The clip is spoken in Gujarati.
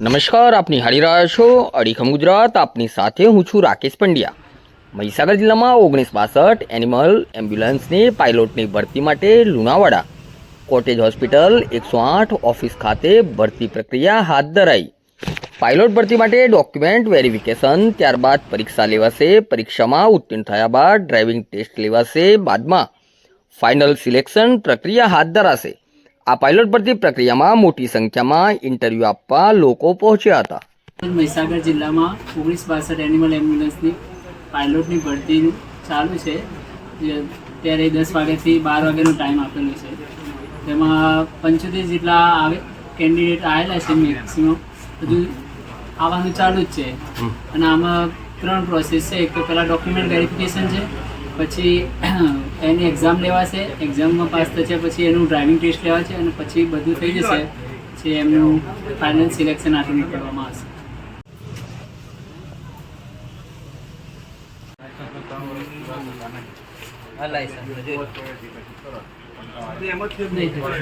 નમસ્કાર, આપ નિહાળી રહ્યા છો અડીખમ ગુજરાત. આપની સાથે હું છું રાકેશ પંડ્યા. મહીસાગર જિલ્લામાં ઓગણીસ બાસઠ એનિમલ એમ્બ્યુલન્સની પાયલોટની ભરતી માટે લુણાવાડા. કોટેજ હોસ્પિટલ એકસો આઠ ઓફિસ ખાતે ભરતી પ્રક્રિયા હાથ ધરાઈ. પાયલોટ ભરતી માટે ડોક્યુમેન્ટ વેરિફિકેશન ત્યારબાદ પરીક્ષા લેવાશે. પરીક્ષામાં ઉત્તીર્ણ થયા બાદ ડ્રાઇવિંગ ટેસ્ટ લેવાશે. બાદમાં ફાઇનલ સિલેક્શન પ્રક્રિયા હાથ ધરાશે. આ પાયલોટ ભરતી પ્રક્રિયામાં મોટી સંખ્યામાં ઇન્ટરવ્યૂ આપવા લોકો પહોંચ્યા હતા. મહીસાગર જિલ્લામાં ઓગણીસ બાસઠ એનિમલ એમ્બ્યુલન્સની પાયલોટની ભરતી ચાલુ છે. ત્યારે દસ વાગ્યાથી બાર વાગ્યાનો ટાઈમ આપેલો છે. તેમાં પંચોતેર જેટલા આવે કેન્ડિડેટ આવેલા છે મેક્સિમમ હજુ આવવાનું ચાલુ જ છે. અને આમાં ત્રણ પ્રોસેસ છે. એક તો પહેલાં ડોક્યુમેન્ટ વેરિફિકેશન છે. પછી એની એક્ઝામ લેવાશે. એક્ઝામમાં પાસ થશે પછી એનું ડ્રાઇવિંગ ટેસ્ટ લેવાશે અને પછી બધું થઈ જશે પછી એમનું ફાઇનલ સિલેક્શન આટલું કરવામાં આવશે. નહીં થયું.